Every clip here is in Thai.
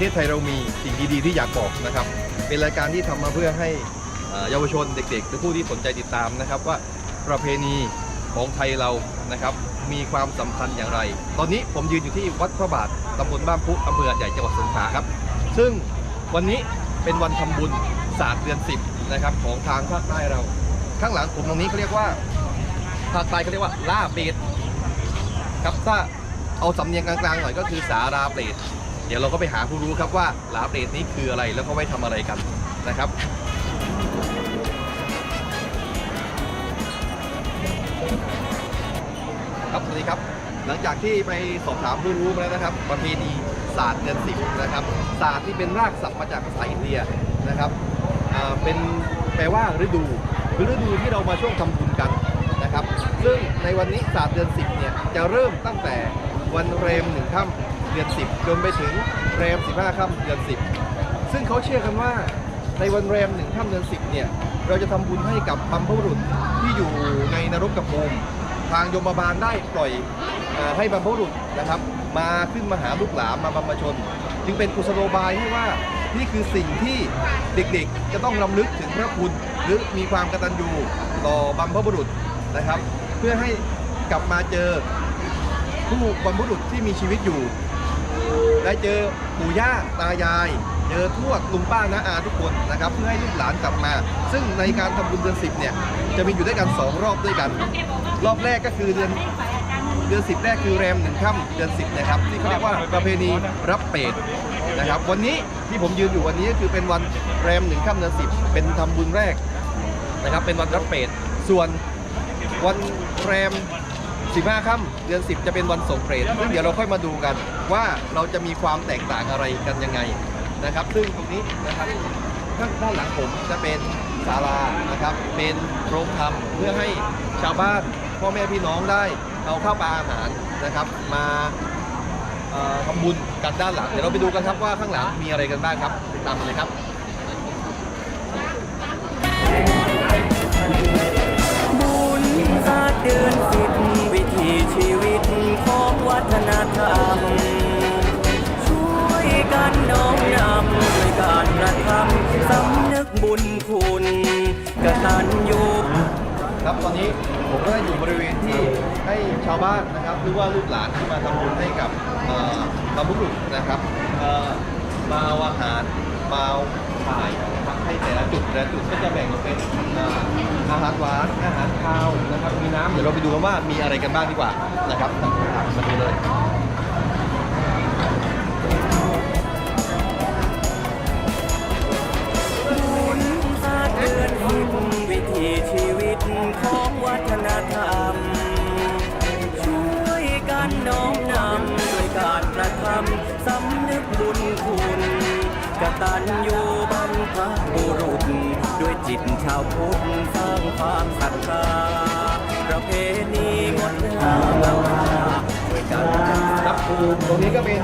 ประเทศไทยเรามีสิ่งดีๆที่อยากบอกนะครับ เป็นรายการที่ทำมาเพื่อให้เยาวชนเด็กๆหรือผู้ที่สนใจติดตามนะครับว่าประเพณีของไทยเรานะครับ มีความสำคัญอย่างไร ตอนนี้ผมยืนอยู่ที่วัดพระบาทตำบลบ้านพุอำเภอใหญ่จังหวัดสงขลาครับ ซึ่งวันนี้เป็นวันทำบุญศาสตร์เดือนสิบนะครับของทางภาคใต้เรา ข้างหลังผมตรงนี้เขาเรียกว่าภาคใต้เขาเรียกว่าล่าเปรตครับถ้าเอาสำเนียงกลางๆหน่อยก็คือสาราเปรต เดี๋ยวเราก็ไปหาผู้รู้ครับว่าลาเปรตนี้คืออะไรแล้วก็ไว้ทำอะไรกันนะครับครับสวัสดีครับ หลังจากที่ไปสอบถามผู้รู้มาแล้วนะครับ ประเพณีศาสตร์เดือนสิบนะครับศาสตร์ที่เป็นรากศัพท์มาจากภาษาอินเดียนะครับเป็นแปลว่าฤดูคือฤดูที่เรามาช่วงทำบุญกันนะครับ ซึ่งในวันนี้ศาสตร์เดือนสิบเนี่ยจะเริ่มตั้งแต่วันเรมหนึ่งค่ำ เดือนสิบจนไปถึงเรมสิบห้าค่ำเดือนสิบซึ่งเขาเชื่อกันว่าในวันเรมหนึ่งค่ำเดือนสิบเนี่ย เราจะทำบุญให้กับบรรพบุรุษที่อยู่ในนรกกภูมิทางยมบาลได้ปล่อยเออให้บรรพบุรุษนะครับ มาขึ้นมาหาลูกหลานมาบรรพชน จึงเป็นกุศโลบายที่ว่านี่คือสิ่งที่เด็กๆ จะต้องรำลึกถึงพระคุณ หรือมีความกตัญญูต่อบรรพบุรุษนะครับ เพื่อให้กลับมาเจอ ผู้บรรพบุรุษที่มีชีวิตอยู่ ได้เจอปู่ย่าตายาย เจอทวดลุงป้าน้าอาทุกคนนะครับเพื่อให้ลูกหลานกลับมา ซึ่งในการทำบุญเดือนสิบเนี่ยจะมีอยู่ด้วยกันสองรอบด้วยกัน รอบแรกก็คือเดือนเดือนสิบแรกคือแรมหนึ่งค่ำเดือนสิบนะครับที่เขาเรียกว่าประเพณีรับเปรตนะครับ วันนี้ที่ผมยืนอยู่วันนี้ก็คือเป็นวันแรมหนึ่งค่ำเดือนสิบเป็นทำบุญแรกนะครับเป็นวันรับเปรตส่วนวันแรม 15ค่ำเดือน 10 จะเป็นวันส่งเปรตซึ่งเดี๋ยวเราค่อยมาดูกัน ว่าเราจะมีความแตกต่างอะไรกันยังไงนะครับ ซึ่งตรงนี้นะครับข้างด้านหลังผมจะเป็นศาลานะครับ เป็นโรงธรรมเพื่อให้ชาวบ้านพ่อแม่พี่น้องได้เอาข้าวปลาอาหารนะครับ มาทำบุญกันด้านหลัง เดี๋ยวเราไปดูกันครับว่าข้างหลังมีอะไรกันบ้างครับติดตามมาเลยครับบุญศาสเดือนสิบ ชีวิตของวัฒนธรรม ช่วยกันน้อมนำด้วยการกระทำสำนึกบุญคุณกตัญญูครับตอนนี้ผมก็ได้อยู่บริเวณที่ให้ชาวบ้านนะครับหรือว่าลูกหลานที่มาทำบุญให้กับบรรพบุรุษนะครับมาเอาอาหารมาเอาถ่าย ให้แต่ละจุดแต่ละจุดก็จะแบ่งออกเป็นเอ่ออาหารหวานอาหารคาวนะครับมีน้ำเดี๋ยวเราไปดูกันว่ามีอะไรกันบ้างดีกว่านะครับมาดูเลยาวพุทธสร้างความศรัทธาประเพณีงดงามล้ำค่าด้วยกันครับตรงนี้ก็เป็น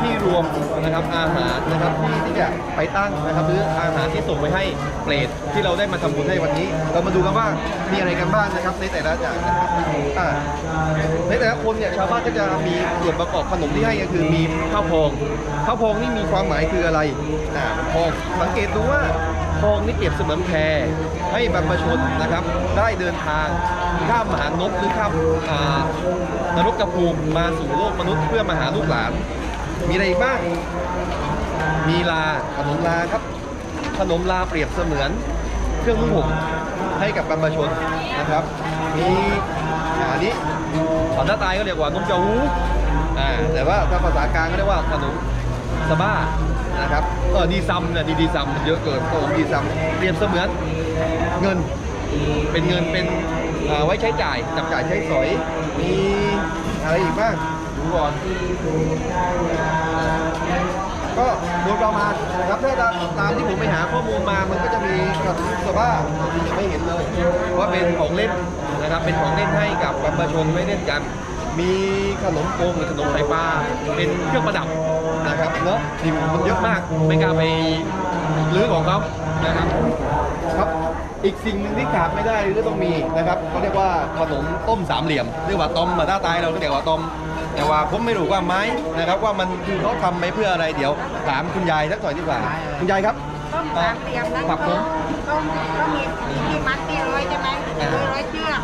ที่รวมนะครับอาหารนะครับที่ที่จะไปตั้งนะครับหรืออาหารที่ส่งไปให้เปรตที่เราได้มาทำบุญให้วันนี้ เรามาดูกันว่ามีอะไรกันบ้างนะครับในแต่ละอย่างนะครับอ่าในแต่ละคนเนี่ยชาวบ้านก็จะมีส่วนประกอบขนมที่ให้ก็คือมีข้าวพองข้าวพองนี่มีความหมายคืออะไรอ่าพองสังเกตดูว่า พองนี่เปรียบเสมือนแพให้บรรพชนนะครับ ได้เดินทางข้ามมหานพหรือข้ามนรกกระภูมิมาสู่โลกมนุษย์เพื่อมาหาลูกหลาน มีอะไรอีกบ้าง มีลาขนมลาครับ ขนมลาเปรียบเสมือนเครื่องนุ่งห่มให้กับบรรพชนนะครับ มีอันนี้ภาษาใตายก็เรียกว่านมเจาหูแต่ว่าถ้าภาษากลางก็เรียกว่าขนมสบ้า นะครับเออดีซัมเนี่ยดีดีซัมมันเยอะเกินขนมดีซัมเปรียบเสมือนเงิน เป็นเงินเป็นเอ่อไว้ใช้จ่ายจับจ่ายใช้สอยมีอะไรอีกบ้างดูก่อนก็โดยประมาณนะครับถ้าตามตามที่ผมไปหาข้อมูลมามันก็จะมีขนมสบ้าที่ยังไม่เห็นเลยว่าเป็นของเล่นนะครับเป็นของเล่นให้กับบรรพชนไม่เล่นกัน มีขนมโกงหรือขนมไข่ปลาเป็นเครื่องประดับ นะครับเนาะที่มันเยอะมากไม่กล้าไปรื้อของเขานะครับครับ อีกสิ่งหนึ่งที่ขาดไม่ได้ก็ต้องมีนะครับเขาเรียกว่าขนมต้มสามเหลี่ยมเรียกว่าต้มมาด้าตายเราก็เรียกว่าต้มแต่ว่าผมไม่รู้ว่าไม้นะครับว่ามันคือเขาทำไปเพื่ออะไรเดี๋ยวถามคุณยายสักหน่อยดีกว่าคุณยายครับ ต้มสามเหลี่ยมแล้วครัก็บผมต้มก็มีมีที่มัดที่ร้อยใช่ไหมอ่าร้อยร้อยเชือก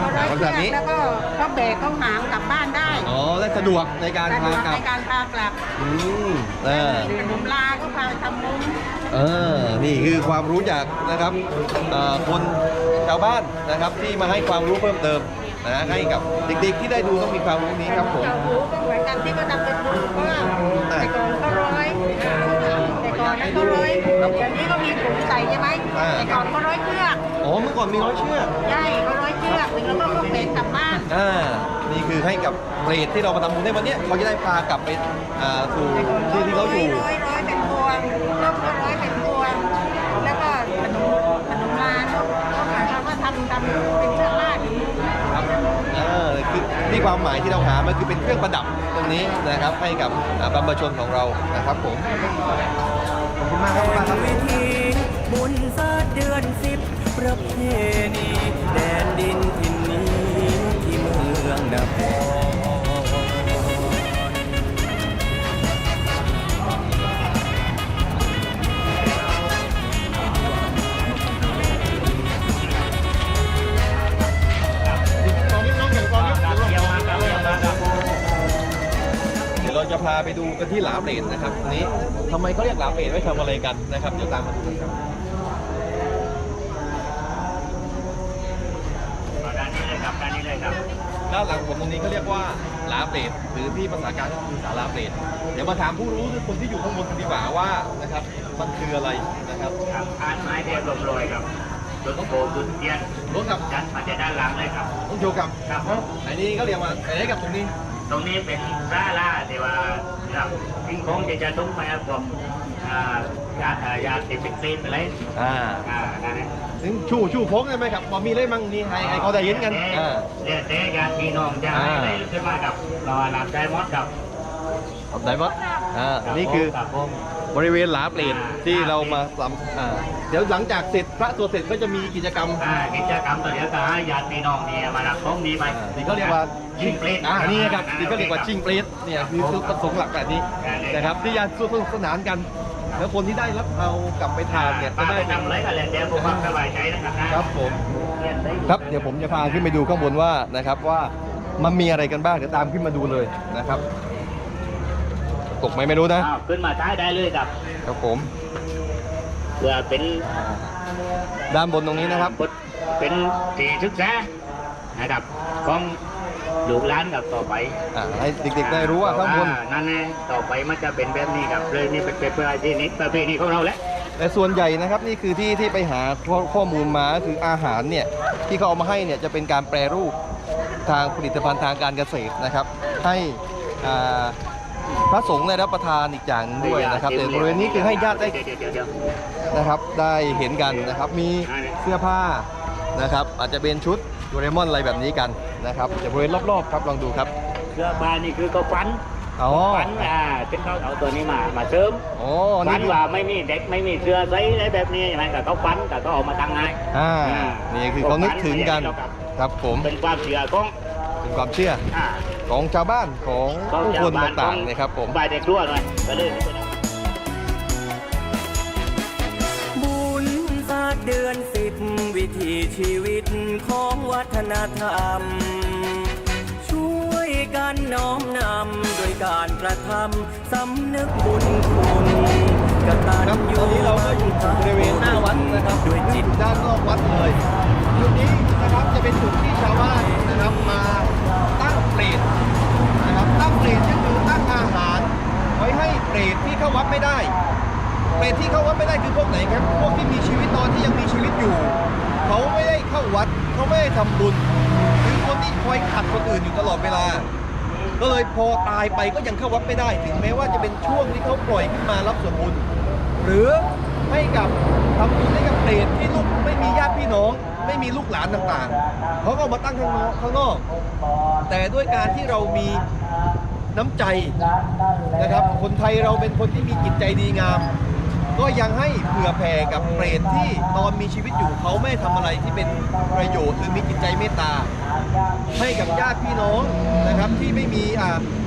พอร้อยลักษเชืณะอกนี้แล้วก็ ก็แบกเขาหามกลับบ้านได้อ๋อและสะดวกในการสะดพาวกกลับในการพากลับอืมเออ ขนมลาก็พาไปทำมุ้งเออ นี่คือความรู้จากนะครับเอ่อคนชาวบ้านนะครับที่มาให้ความรู้เพิ่มเติมนะให้กับเด็กๆที่ได้ดูต้องมีความรู้นี้ครับผมเจ้าหูก็เหมือนกันที่ก็ทำเป็นมุ้งเพราะว่าแต่ก่อนก็ร้อยแต่ก่อนนั้นก็ร้อยเดี๋ยวนี้ก็มีถุงใส่ใช่ไหมอ่า แต่ก่อนก็ร้อยเชือ กอ๋อเมื่อก่อนมีร้อยเชือกใช่ก็ร้อยเชือกแล้วก็ก็แบกกลับบ้านอ่านี่คือให้กับเปรตที่เรามาทำบุญในวันเนี้ยเขาจะได้พากลับไปอ่าสู่ที่ที่เขาอยู่ร้อยร้อยเป็นพวงต้มก็ร้อยเป็นพวงแล้วก็ขนมขนมลานก็หมายความว่าทำทำเป็นเครื่องราชครับเออคือที่ความหมายที่เราหามันคือเป็นเครื่องประดับตรงนี้นะครับให้กับอ่าบรรพชนของเรานะครับผมขอบคุณมากครับคุณป้าครับวิธีบุญศาสตร์เดือนสิบ ประเพณีแดนดินทินนี้ที่เมืองนครเดี๋ยวเราจะพาไปดูกันที่หลาเปรตนะครับอันนี้ทำไมเขาเรียกหลาเปรตไว้ทำอะไรกันนะครับเดี๋ยวตามมาดูกันครับ ด้านนี้เลยครับด้านนี้เลยครับ ด้านหลังผมตรงนี้เขาเรียกว่าหลาเปรตหรือที่ภาษากลางก็คือสาราเปรตเดี๋ยวมาถามผู้รู้คือคนที่อยู่ข้างบนกันดีกว่าว่านะครับมันคืออะไรนะครับครับทานไม้เดียวลมโรยครับจุดโพจุดเทียนรถกับยัดมาจากด้านหลังเลยครับต้องโชว์กับครับอันนี้ก็เรียกว่าอะไรกับตรงนี้ ตรงนี้เป็นร่าล่าที่ว่าครับทิ้งของจะจะทุ่งไปพวกอ่า ยาอ่ายาติดติดตีนอะไรอ่าอ่านั่นแหละถึงชูชูพกได้ไหมครับบอมีเลยมั่งนี่ให้ให้เขาได้ยินกันอ่า เรียกเตะญาติพี่น้องจะให้ได้ขึ้นมากับรอหลับใจมดกับขอบใจมดอ่านี่คือกับผม บริเวณหลาเปรตที่เรามาสำอ่าเดี๋ยวหลังจากเสร็จพระตัวจเสร็จก็จะมีกิจกรรม อ่ากิจกรรมตัวเดียวก็ให้ญาติพี่น้องเนี่ยมารับของนี้ไปอ่าที่เขาเรียกว่าชิงเปลตอ่านี่ครับที่เขาเรียกว่าชิงเปรตเนี่ยคือจุดประสงค์หลักแบบนี้นะครับที่จะสนุกสนานกัน แล้วคนที่ได้รับเอากลับไปทานเนี่ยจะป้าได้ไปเป็นทำอะไรกันเลยเดี๋ยวผมความสบายใจนะครับนะครับผมครับเดี๋ยวผมจะพาขึ้นไปดูข้างบนว่านะครับว่ามันมีอะไรกันบ้างเดี๋ยวตามขึ้นมาดูเลยนะครับ ตกไหมไม่รู้นะอ้าวขึ้นมาท้ายได้เลยครับครับผมเพื่อเป็นด้านบนตรงนี้นะครับบทเป็นที่ศึกษานะครับของ ลูกหลานกับต่อไปอ่าให้เด็กๆได้รู้ว่าข้างบนอ่นั่นแน่ต่อไปมันจะเป็นแบบนี้ครับเลยนี่เป็นเป็นประเพณีประเพณีของเราแหละแต่ส่วนใหญ่นะครับนี่คือที่ที่ไปหาข้อข้อมูลมาคืออาหารเนี่ยที่เขาเอามาให้เนี่ยจะเป็นการแปรรูปทางผลิตภัณฑ์ทางการเกษตรนะครับ ให้อ่าพระสงฆ์ได้รับประทานอีกอย่างหนึ่งด้วยนะครับแต่บริเวณนี้คือให้ญาติได้เดี๋ยวเดี๋ยวเดี๋ยวนะครับได้เห็นกันนะครับมีเสื้อผ้านะครับอาจจะเป็นชุดโดเรมอนอะไรแบบนี้กัน นะครับจะบริเวณรอบๆครับลองดูครับเสื้อผ้านี่คือเขาฟันอ๋อฟันอ่าเป็นเขาเอาตัวนี้มามาเสริมอ๋อฟันี่นคือว่าไม่มีเด็กไม่มีเสื้อใส่อะไรแบบนี้ใช่ไหมแต่เขาฟันแต่เขาเอามาตั้งไงอ่าอ่านี่คือเขานึกถึงกันครับผมเป็นความเชื่อของเป็นความเชื่ออ่าของชาวบ้านของของผู้ชาควนบ้านต่างๆนะครับผมบายเด็กรั้วหน่อยก็เลยนี่เป็นบุญศาสตร์เดือนสิบ วิถีชีวิตของวัฒนธรรม ช่วยกันน้อมนำโดยการกระทำสำนึกบุญคุณกตัญครับตญูอนนี้เราก็อยู่บริเวณหน้าวัดนะครับด้วยจิตอยู่ด้านนอกวัดเลยายไปก็ยังเข้าวัดไม่ได้ ถึงแม้ว่าจะเป็นช่วงที่เขาปล่อยขึ้นมารับส่วนบุญ หรือให้กับทำบุญให้กับเปรตที่ลูกไม่มีญาติพี่น้อง ไม่มีลูกหลานต่างๆเขาก็มาตั้งข้างนอกข้างนอก แต่ด้วยการที่เรามีน้ำใจนะครับ คนไทยเราเป็นคนที่มีจิตใจดีงาม ก็ยังให้เผื่อแผ่กับเปรตที่ตอนมีชีวิตอยู่เขาไม่ทำอะไรที่เป็นประโยชน์หรือมีจิตใจเมตตา ให้กับญาติพี่น้องนะครับที่ไม่มี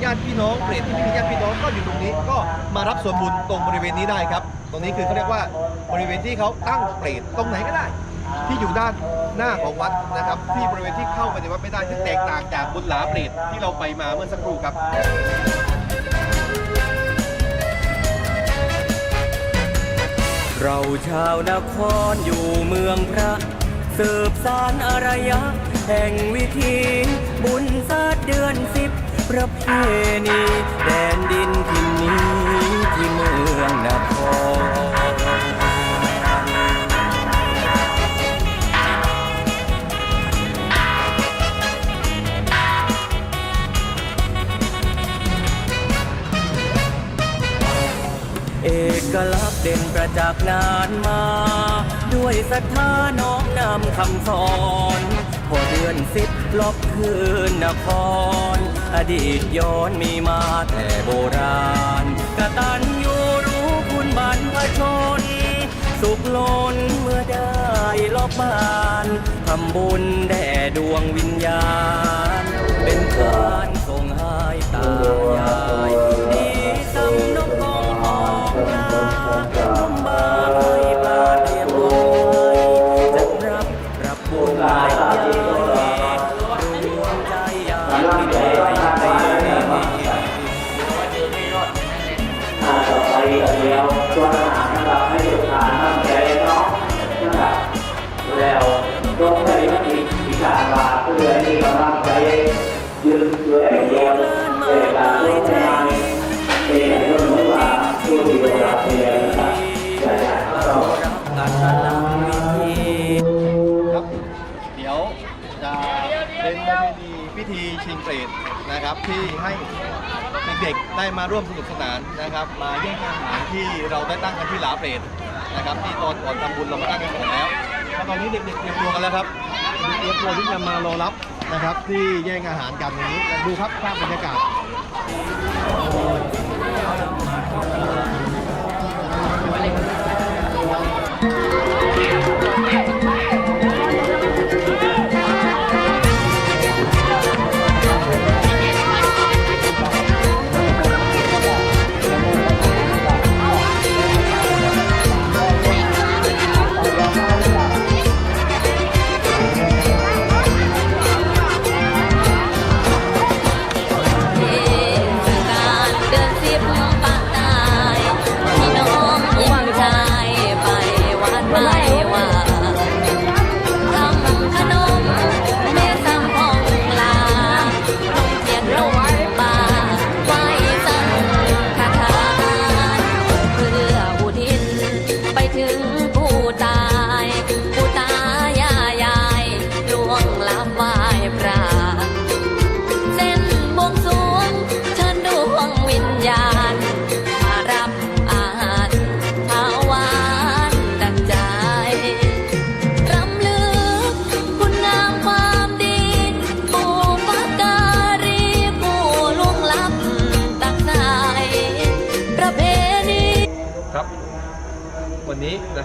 ญาติพี่น้องเปรตที่ไม่มีญาติพี่น้องก็อยู่ตรงนี้ก็มารับส่วนบุญตรงบริเวณนี้ได้ครับ ตรงนี้คือเขาเรียกว่าบริเวณที่เขาตั้งเปรตตรงไหนก็ได้ ที่อยู่ด้านหน้าของวัดนะครับ ที่บริเวณที่เข้าไปในวัดไม่ได้ซึ่แตกต่างจากบุญหลาเปรตที่เราไปมาเมื่อสักครู่ครับ เราชาวนครอยู่เมืองพระ สืบสารอารยะ แห่งวิถีบุญศาสตร์เดือนสิบประเพณีแดนดินที่นนี้ที่เมืองนคร กลักเด่นประจักษ์นานมา ด้วยศรัทธาน้อมนำคำสอนพอเดือนสิบลบคืนนคร อดีตย้อนมีมาแต่โบราณกะตัญญูรู้คุณบรรพชน สุขล้นเมื่อได้ลบบานทำบุญแด่ดวงวิญญาณ เป็นการส่งให้ตายาย ตรงในที่ที่การมาเพื่อที่กำลังใจยืนด้วยตัวเวลาลงงานเป็นเรื่องของว่าผู้ที่เวลาเรียนนะครับอยากเราการตลาดวิธีครับเดี๋ยวจะเป็นประเพณีพิธีชิงเปรตนะครับที่ให้เด็กๆได้มาร่วมสนุกสนานนะครับ มาแย่งอาหารที่เราได้ตั้งกันที่หลาเปรตนะครับที่ตอนก่อนทำบุญเรามาตั้งกันก่อนแล้ว ตอนนี้เด็กๆเตรียมตัวกันแล้วครับเตรียมตัวที่จะมารอรับนะครับ ที่แย่งอาหารกันนี้ดูครับภาพบรรยากาศเ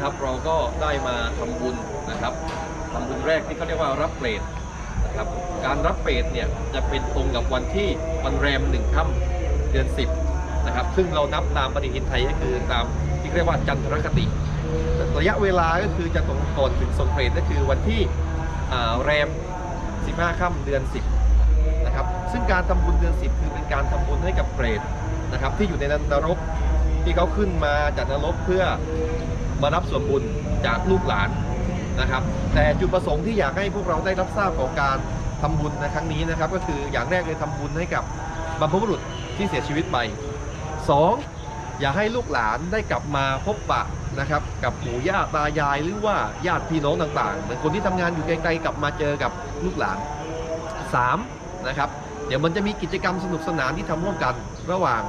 นะครับ เราก็ได้มาทำบุญนะครับทำบุญแรกที่เขาเรียกว่ารับเปรตนะครับการรับเปรตเนี่ยจะเป็นตรงกับวันที่วันแรมหนึ่งค่ำเดือน10นะครับ ซึ่งเรานับตามปฏิทินไทยก็คือตามที่เรียกว่าจันทรคติระยะเวลาก็คือจะตรงก่อนถึงทรงเปรตก็คือวันที่แรม 15ค่ำเดือน 10นะครับซึ่งการทำบุญเดือน 10 คือเป็นการทำบุญให้กับเปรตนะครับที่อยู่ในนรกที่เขาขึ้นมาจากนรกเพื่อ มารับส่วนบุญจากลูกหลานนะครับ แต่จุดประสงค์ที่อยากให้พวกเราได้รับทราบของการทำบุญในครั้งนี้นะครับ ก็คืออย่างแรกเลยทำบุญให้กับบรรพบุรุษที่เสียชีวิตไปสองอยากให้ลูกหลานได้กลับมาพบปะนะครับ กับปู่ย่าตายายหรือว่าญาติพี่น้องต่างๆเหมือนคนที่ทำงานอยู่ไกลๆกลับมาเจอกับลูกหลานสามนะครับเดี๋ยวมันจะมีกิจกรรมสนุกสนานที่ทำร่วมกันระหว่าง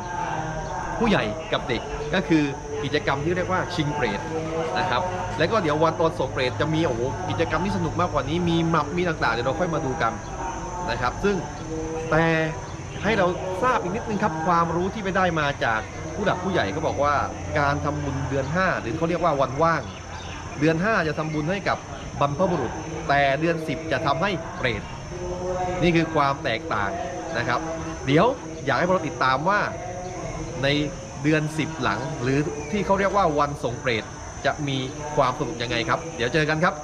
ผู้ใหญ่กับเด็กก็คือ กิจกรรมที่เรียกว่าชิงเปรตนะครับ แล้วก็เดี๋ยววันตอนส่งเปรตจะมีโอ้โหกิจกรรมที่สนุกมากกว่านี้มีมับมีต่างๆเดี๋ยวเราค่อยมาดูกันนะครับ ซึ่งแต่ให้เราทราบอีกนิดนึงครับความรู้ที่ไปได้มาจากผู้หลักผู้ใหญ่ก็บอกว่าการทำบุญเดือน 5 หรือเขาเรียกว่าวันว่าง เดือน 5 จะทำบุญให้กับบรรพบุรุษ แต่เดือน 10 จะทำให้เปรตนี่คือความแตกต่างนะครับ เดี๋ยวอยากให้พวกเราติดตามว่าใน เดือน 10 หลัง หรือที่เขาเรียกว่าวันสงเปรตจะมีความสนุกยังไงครับ เดี๋ยวเจอกันครับ